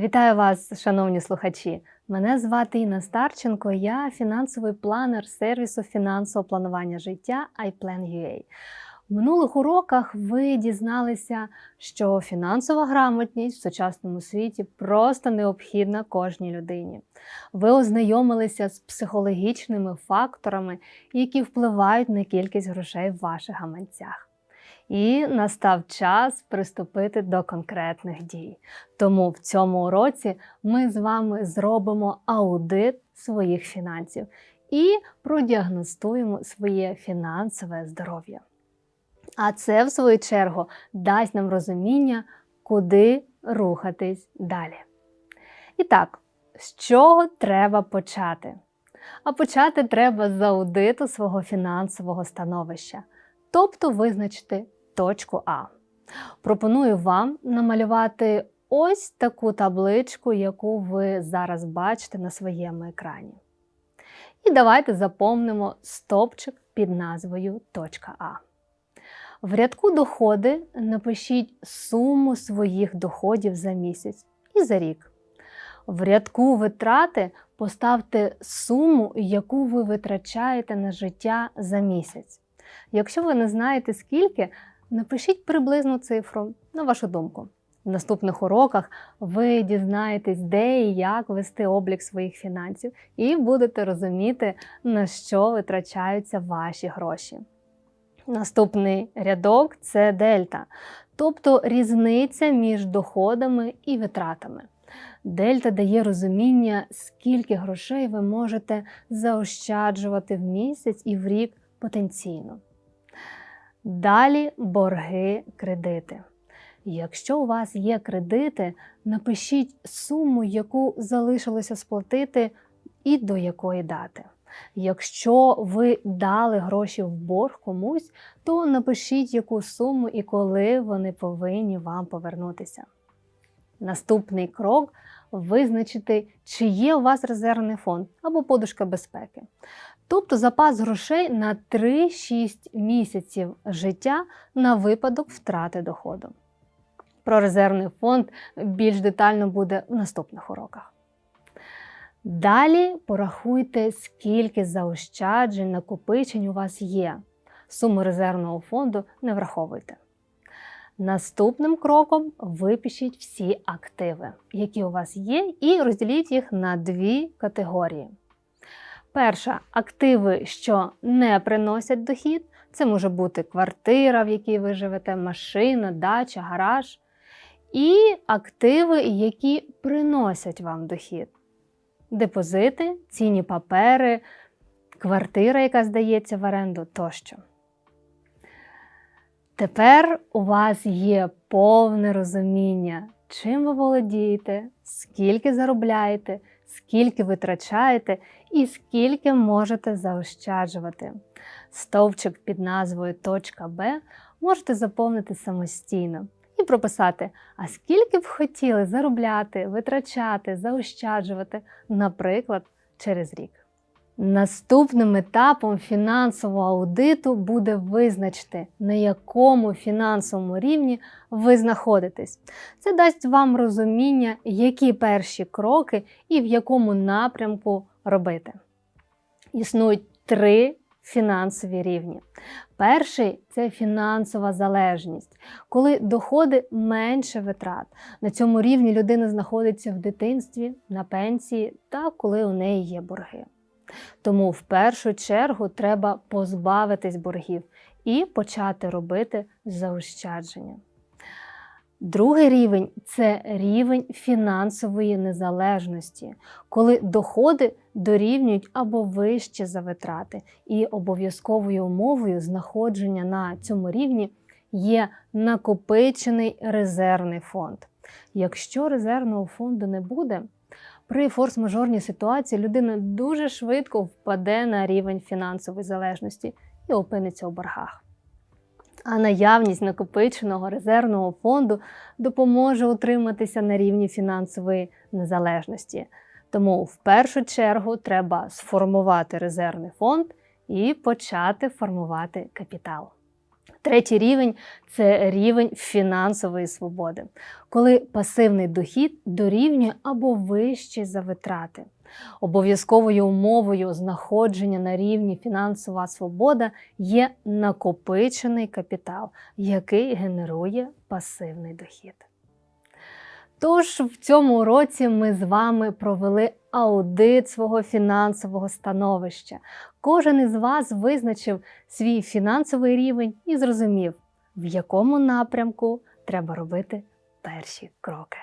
Вітаю вас, шановні слухачі! Мене звати Інна Старченко, я фінансовий планер сервісу фінансового планування життя iPlan.ua. В минулих уроках ви дізналися, що фінансова грамотність в сучасному світі просто необхідна кожній людині. Ви ознайомилися з психологічними факторами, які впливають на кількість грошей в ваших гаманцях. І настав час приступити до конкретних дій. Тому в цьому уроці ми з вами зробимо аудит своїх фінансів і продіагностуємо своє фінансове здоров'я. А це, в свою чергу, дасть нам розуміння, куди рухатись далі. І так, з чого треба почати? А почати треба з аудиту свого фінансового становища, тобто визначити точку А. Пропоную вам намалювати ось таку табличку, яку ви зараз бачите на своєму екрані. І давайте заповнимо стопчик під назвою точка А. В рядку доходи напишіть суму своїх доходів за місяць і за рік. В рядку витрати поставте суму, яку ви витрачаєте на життя за місяць. Якщо ви не знаєте скільки, напишіть приблизну цифру, на вашу думку. В наступних уроках ви дізнаєтесь, де і як вести облік своїх фінансів, і будете розуміти, на що витрачаються ваші гроші. Наступний рядок це дельта, тобто різниця між доходами і витратами. Дельта дає розуміння, скільки грошей ви можете заощаджувати в місяць і в рік потенційно. Далі борги, кредити. Якщо у вас є кредити, напишіть суму, яку залишилося сплатити, і до якої дати. Якщо ви дали гроші в борг комусь, то напишіть яку суму і коли вони повинні вам повернутися. Наступний крок визначити, чи є у вас резервний фонд або подушка безпеки. Тобто запас грошей на 3-6 місяців життя на випадок втрати доходу. Про резервний фонд більш детально буде в наступних уроках. Далі порахуйте, скільки заощаджень, накопичень у вас є. Суму резервного фонду не враховуйте. Наступним кроком випишіть всі активи, які у вас є, і розділіть їх на дві категорії. Перша активи, що не приносять дохід. Це може бути квартира, в якій ви живете, машина, дача, гараж. І активи, які приносять вам дохід. Депозити, цінні папери, квартира, яка здається в оренду тощо. Тепер у вас є повне розуміння, чим ви володієте, скільки заробляєте, скільки витрачаєте і скільки можете заощаджувати. Стовпчик під назвою точка Б можете заповнити самостійно і прописати, а скільки б хотіли заробляти, витрачати, заощаджувати, наприклад, через рік. Наступним етапом фінансового аудиту буде визначити, на якому фінансовому рівні ви знаходитесь. Це дасть вам розуміння, які перші кроки і в якому напрямку робити. Існують три фінансові рівні. Перший це фінансова залежність, коли доходи менше витрат. На цьому рівні людина знаходиться в дитинстві, на пенсії та коли у неї є борги. Тому в першу чергу треба позбавитись боргів і почати робити заощадження. Другий рівень це рівень фінансової незалежності, коли доходи дорівнюють або вище за витрати, і обов'язковою умовою знаходження на цьому рівні є накопичений резервний фонд. Якщо резервного фонду не буде, при форс-мажорній ситуації людина дуже швидко впаде на рівень фінансової залежності і опиниться у боргах. А наявність накопиченого резервного фонду допоможе утриматися на рівні фінансової незалежності. Тому в першу чергу треба сформувати резервний фонд і почати формувати капітал. Третій рівень це рівень фінансової свободи, коли пасивний дохід дорівнює або вищий за витрати. Обов'язковою умовою знаходження на рівні фінансова свобода є накопичений капітал, який генерує пасивний дохід. Тож в цьому році ми з вами провели аудит свого фінансового становища. Кожен із вас визначив свій фінансовий рівень і зрозумів, в якому напрямку треба робити перші кроки.